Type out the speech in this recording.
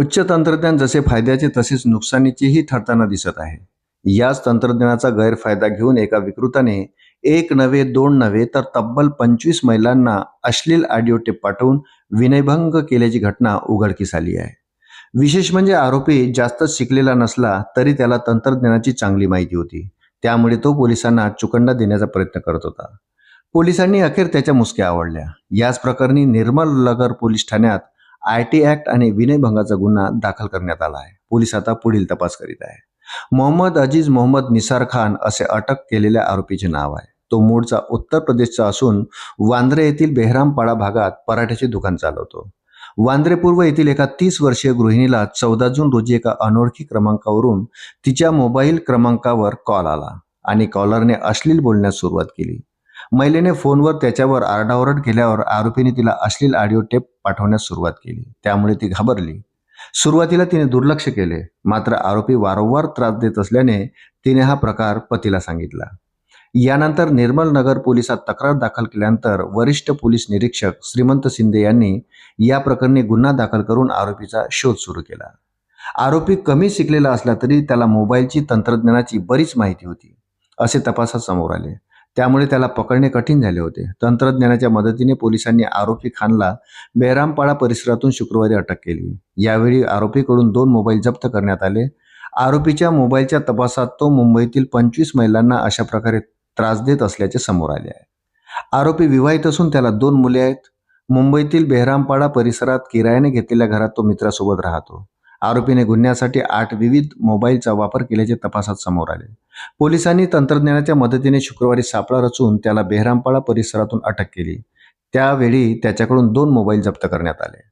उच्च तंत्रज्ञान जसे फायद्याचे तसेच नुकसानीचेही ठरताना दिसत आहे. याच तंत्रज्ञानाचा गैरफायदा घेऊन एका विकृताने एक नव्हे दोन नव्हे तर तब्बल पंचवीस महिलांना अश्लील ऑडिओ टेप पाठवून विनयभंग केल्याची घटना उघडकीस आली आहे. विशेष म्हणजे आरोपी जास्त शिकलेला नसला तरी त्याला तंत्रज्ञानाची चांगली माहिती होती. त्यामुळे तो पोलिसांना चुकंडा देण्याचा प्रयत्न करत होता. पोलिसांनी अखेर त्याच्या मुसक्या आवडल्या. याच प्रकरणी निर्मल नगर पोलीस ठाण्यात आय टी ऍक्ट आणि विनयभंगाचा गुन्हा दाखल करण्यात आला आहे. पोलीस आता पुढील तपास करीत आहे मोहम्मद अजीज मोहम्मद निसार खान असे अटक केलेल्या आरोपीचे नाव आहे. तो मूळचा उत्तर प्रदेशचा असून वांद्रे येथील बेहरामपाडा भागात पराठ्याचे दुकान चालवतो. वांद्रे पूर्व येथील एका तीस वर्षीय गृहिणीला चौदा जून रोजी एका अनोळखी क्रमांकावरून तिच्या मोबाईल क्रमांकावर कॉल आला आणि कॉलरने अश्लील बोलण्यास सुरुवात केली. महिलेने फोनवर त्याच्यावर आरडाओरड केल्यावर आरोपीने तिला अश्लील ऑडिओ टेप पाठवण्यास सुरुवात केली. त्यामुळे ती घाबरली. सुरुवातीला तिने दुर्लक्ष केले. मात्र आरोपी वारंवार त्रास देत असल्याने तिने हा प्रकार पतीला सांगितला. यानंतर निर्मल नगर पोलिसात तक्रार दाखल केल्यानंतर वरिष्ठ पोलीस निरीक्षक श्रीमंत शिंदे यांनी या प्रकरणी गुन्हा दाखल करून आरोपीचा शोध सुरू केला. आरोपी कमी शिकलेला असला तरी त्याला मोबाईलची तंत्रज्ञानाची बरीच माहिती होती असे तपासात समोर आले. त्यामुळे त्याला पकडणे कठीण झाले होते. तंत्रज्ञानाच्या मदतीने पोलिसांनी आरोपी खानला बेहरामपाडा परिसरातून शुक्रवारी अटक केली. यावेळी आरोपीकडून दोन मोबाईल जप्त करण्यात आले. आरोपीच्या मोबाईलच्या तपासात तो मुंबईतील पंचवीस महिलांना अशा प्रकारे त्रास देत असल्याचे समोर आले आहे. आरोपी विवाहित असून त्याला दोन मुले आहेत. मुंबईतील बेहरामपाडा परिसरात किरायाने घेतलेल्या घरात तो मित्रासोबत राहतो. आरोपीने गुन्ह्यासाठी आठ विविध मोबाईलचा वापर केल्याचे तपासात समोर आले. पोलिसांनी तंत्रज्ञानाच्या मदतीने शुक्रवारी सापळा रचून त्याला बेहरामपाडा परिसरातून अटक केली. त्यावेळी त्याच्याकडून दोन मोबाईल जप्त करण्यात आले.